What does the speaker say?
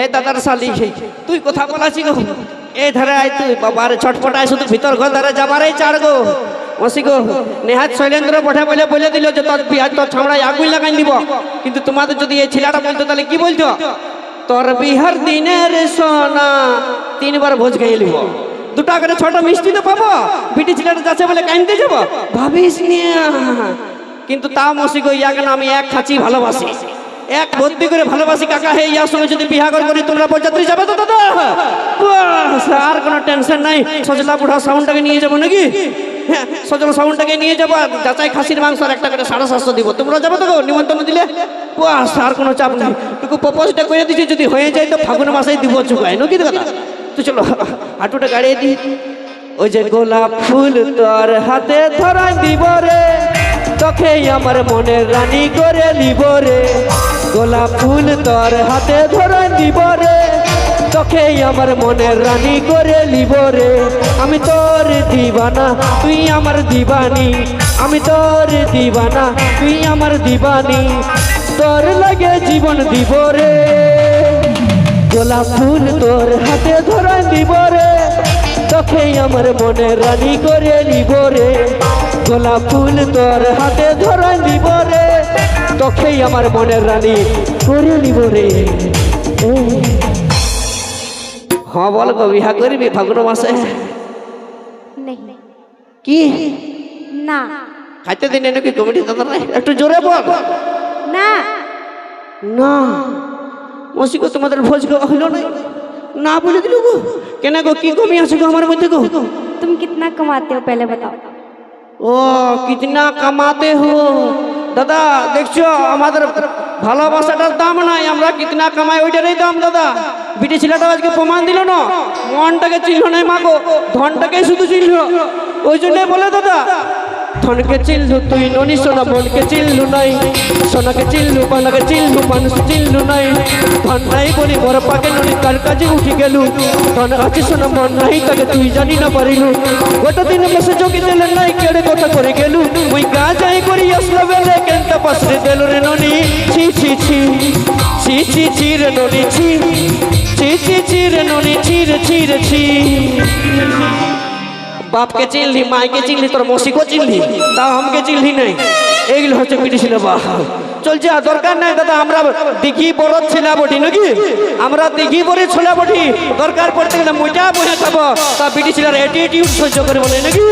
এ দাদার শালি তুই কথা বলাছি গো। এ ধারে আয় তুই বাবার ছটপটায় শুধু ভিতর ঘর ধারে যাবারই চাড় গো। মসি গো, নেহাত শৈলেন্দ্র পঠা বলে বলে দিল যে তোর বিহার তোর ছামড়ায় আগুন লাগাই দিব কিন্তু তোমাদের যদি এই ছেলেটা বলতো তাহলে কি বলতো? তোর বিহার দিনের সোনা তিনবার ভোজ খেয়ে নিব দুটা করে ছোট মিষ্টি তো পাবো। বিটি ছেলেটা যাচ্ছে বলে কাইনতে যাব। ভাবিস নিয়ে। কিন্তু তা মসি গো, ইয়াকে আমি এক খাঁচি ভালোবাসি। এক ভর্তি করে ভালোবাসি কাকা, হে ইয়ার সঙ্গে যদি বিহাগর করি তোমরা বরযাত্রী যাবে তো দাদা? আর কোনো টেনশন নাই। সজলা বুড়া সাউন্ডটাকে নিয়ে যাব নাকি? হ্যাঁ সজলা সাউন্ডটাকে নিয়ে যাব আর যাচাই খাসির মাংস আর একটা করে সাড়ে সাতশো দিব। তোমরা যাব তো নিমন্ত্রণ দিলে? বাস, আর কোনো চাপ নেই। টুকু প্রপোজটা করে দিচ্ছি যদি হয়ে যায় তো ফাগুন মাসেই দিব চুকায়, নাকি দাদা? তো চলো, হাঁটুটা গাড়িয়ে দিই ওই যে গোলাপ ফুল তোর হাতে ধরা দিব রে। তোকে আমার মনের রানী করে নিব রে। গোলাপ ফুল তোর হাতে ধরা দিব রে। তোকে আমার মনের রানী করে নিব রে। আমি তোর দিবানা, তুই আমার দিবানি। আমি তোর দিবানা, তুই আমার দিবানি। তোর লাগে জীবন দিব রে। গোলাপ ফুল তোর হাতে ধরা দিব রে। তোকে আমার মনে রানী করে নিব রে। গোলাপ ফুল তোর হাতে ধরা নিব রে। তোকে আমার মনে রানী করে নিব রে। হ্যাঁ বল গো বিহা করবি? ফাগুন মাসে? কি? না। খাইতে দিনে নাকি কমিটি দাদা একটু জোরে বল। না। না। মসিকো তোমাদের ভোজ হলো না নাই না বলে দিল গো কেন গো কি কমি আছে গো আমার মধ্যে গো तुम कितना कमाते हो पहले बताओ ও কিতনা কামাতে হো দাদা দেখছো আমাদের ভালোবাসাটার দাম নাই আমরা কিতনা কামাই ওইটারই দাম দাদা বিটি ছেলেটা আজকে প্রমাণ দিল না মনটাকে চিনল নাই মাগো ধনটাকে শুধু চিনল ওই জন্য বলে দাদা ধনকে চিনলু তুই ননি, সোনা মনকে চিনলু নাই। সোনাকে চিনলু পানাকে চিনলু মানুষ চিনলু নাই। ধন নাই বলি বড় পাকে ননি, কার কাজে উঠি গেলু? ধন আছে সোনা, মন নাই তাকে তুই জানি না পারিলু। গোটা দিন বসে যোগী দিলে নাই, কেড়ে কথা করে গেলু। ওই গা যাই করি আসলো বেলে কেনটা পাশে দিল রে ননি? ছি ছি ছি ছি ছি ছি রে ননি, ছি। ছি ছি ছি রে ননি, ছি রে ছি রে, ছি। বাপকে চিনলি মাইকে চিনলি, তোর মসিকে চিনলি, তাও আমাকে চিনলি নাই। এইগুলো হচ্ছে পিটি ছিল বা চলছে আর দরকার নাই দাদা, আমরা দিঘি বড় ছেলা বটি নাকি? আমরা দিঘি বড় ছেলা বটি দরকার পড়তে গেলে মোটা বসে খাব তা পিটি ছিলার অ্যাটিটিউড সহ্য করে বলে নাকি?